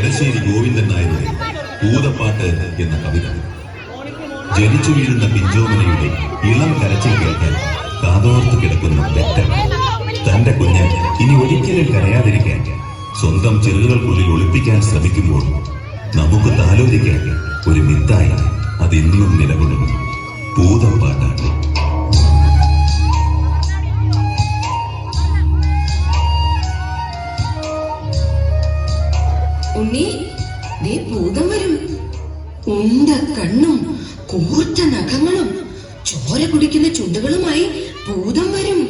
ഇടശ്ശേരി ഗോവിന്ദൻ നായരുടെ ഭൂതപ്പാട്ട് എന്ന കവിത. ജനിച്ചു വീഴുന്ന പിഞ്ചോമനയുടെ ഇളം കരച്ചിൽ കേൾക്കാൻ കാതോർത്ത് കിടക്കുന്ന വെറ്റൻ തന്റെ കുഞ്ഞ് ഇനി ഒരിക്കലും കരയാതിരിക്കാൻ സ്വന്തം ചിറകുകൾക്കുള്ളിൽ ഒളിപ്പിക്കാൻ ശ്രമിക്കുമ്പോൾ നമുക്ക് താലോലിക്കാൻ ഒരു മിത്തായി അതെന്നും നിലകൊള്ളുന്നു. ഭൂതപ്പാട്ടാണ്. കൂർത്ത നഖങ്ങളും ചോര കുടിക്കുന്ന ചുണ്ടുകളുമായി ഭൂതം വരും.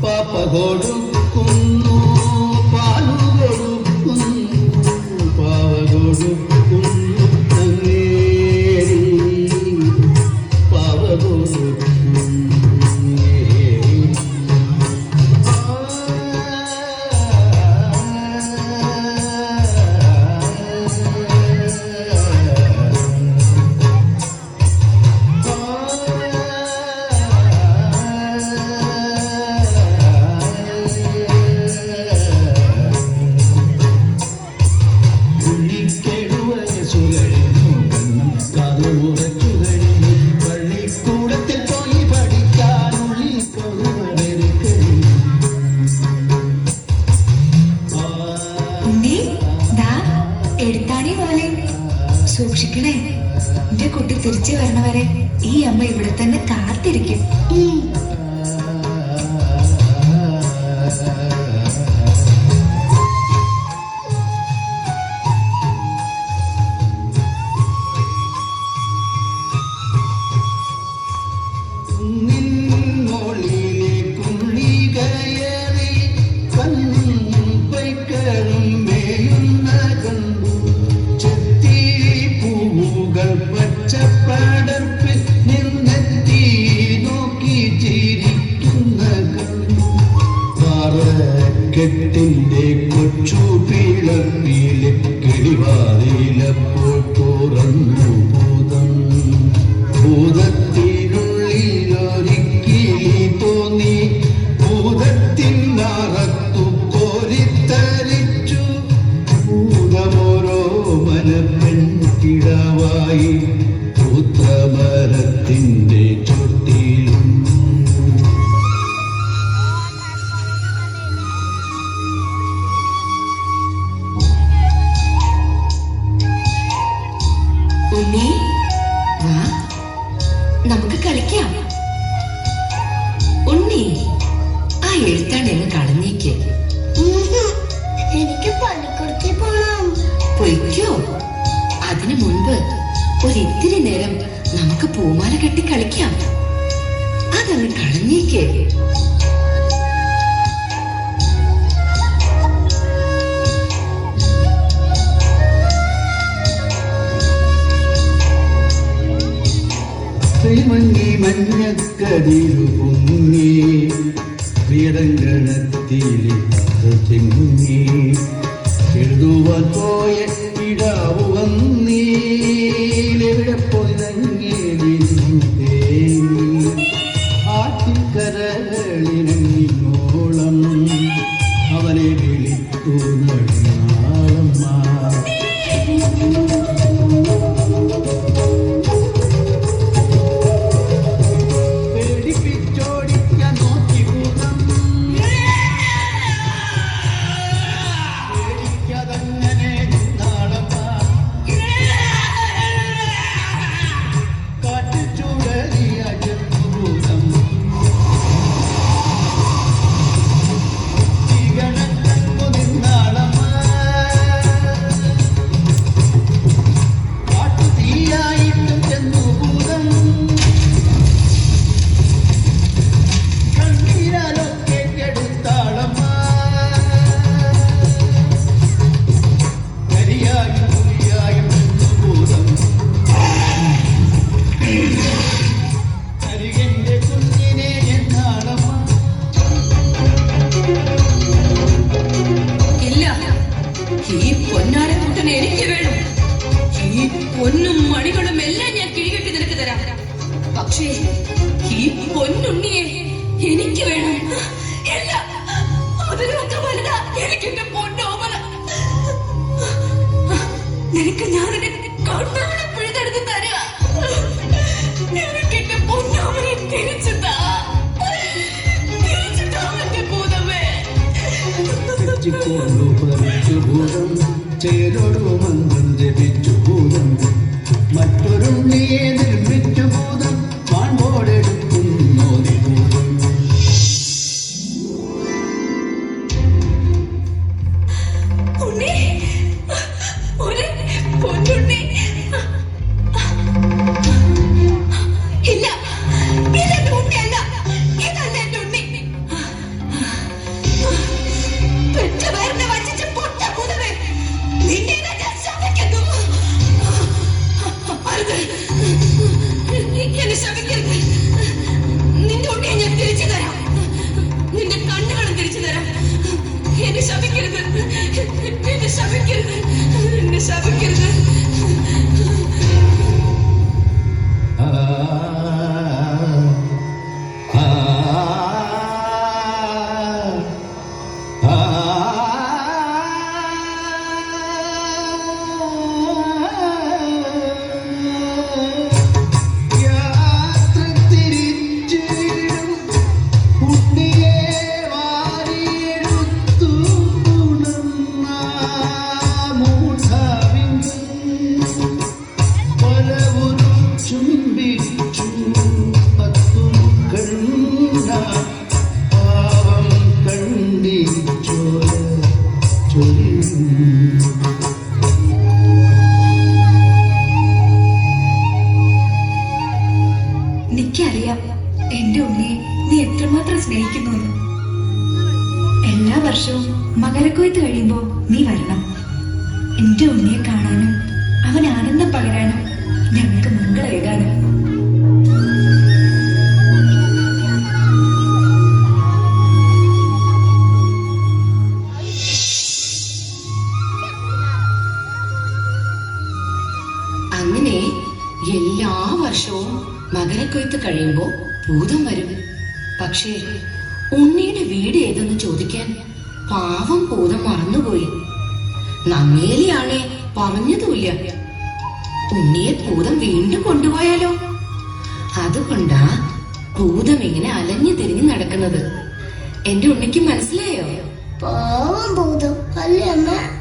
Papa Godum എന്റെ കുട്ടി തിരിച്ചു വരണവരെ ഈ അമ്മ ഇവിടെ തന്നെ കാത്തിരിക്കും. പാറക്കെട്ടിന്റെ കൊച്ചു പിളപ്പിലെ തുറന്നു ഭൂതം. ഭൂതത്തിനുള്ളിലൊരിക്കിളി തോന്നി. ഭൂതത്തിനറത്തു കോരിത്തരിച്ചു. ഭൂതമോരോ മനപ്പെൺകിടാവായി പുത്രമരത്തിന്റെ നമുക്ക് കളിക്കാം. ഉണ്ണി ആ എഴുത്താണെന്ന് കളഞ്ഞേക്ക് ഉം. എനിക്ക് പള്ളിക്കൂടത്തിൽ പോണം. പൊയ്ക്കോ. അതിനു മുൻപ് ഒരിത്തിരി നേരം നമുക്ക് പൂമാല കെട്ടി കളിക്കാം. അതങ്ങ് കളഞ്ഞേക്ക്. ശ്രീമങ്ങി ഈ പൊന്നാടക്കൂട്ടനെ എനിക്ക് വേണം. ഈ പൊന്നും മണികളും എല്ലാം ഞാൻ കിഴികെട്ടി നിനക്ക് തരാം. പക്ഷേ ഈ പൊന്നുണ്ണിയെ എനിക്ക് വേണം. എല്ലാം അതിനൊക്കെ വലുതാ. എനിക്ക് എന്റെ പൊന്നോമല നിനക്ക് ഞാൻ എന്റെ കണ്ണോടെ പിഴുതെടുത്ത് തരാ. എനിക്ക് എന്റെ പൊന്നോമനെ തിരിച്ചു താ. തിരിച്ചു താ എന്റെ ഭൂതമേ. പറിച്ചു ഭൂതം ചേരൊരു മന്ത്രം ജപിച്ചു ഭൂതം. മറ്റൊരുണ്ണിയെ നിർമ്മിച്ചു ഭൂതം. മാൺപോടെടുക്കുന്നു ഭൂതം ഉണ്ണി മകരക്കൊയ്ത്ത് കഴിയുമ്പോ നീ വരണം. എന്റെ ഉണ്ണിയെ കാണാനും അവൻ ആനന്ദം പകരാനും ഞങ്ങൾക്ക് മംഗളേകാനും അങ്ങനെ എല്ലാ വർഷവും മകരക്കൊയ്ത്ത് കഴിയുമ്പോ ഭൂതം വരും. പക്ഷേ ഉണ്ണിയുടെ വീട് ഏതെന്ന് ചോദിക്കാൻ പാവം ഭൂതം മറന്നുപോയി. നങ്ങേലിയാണേ പറഞ്ഞതുമില്ല. ഉണ്ണിയെ ഭൂതം വീണ്ടും കൊണ്ടുപോയാലോ? അതുകൊണ്ടാ ഭൂതം ഇങ്ങനെ അലഞ്ഞു തിരിഞ്ഞു നടക്കുന്നത്. എന്റെ ഉണ്ണിക്ക് മനസ്സിലായോ? പാവം ഭൂതം. അല്ലേ അമ്മ?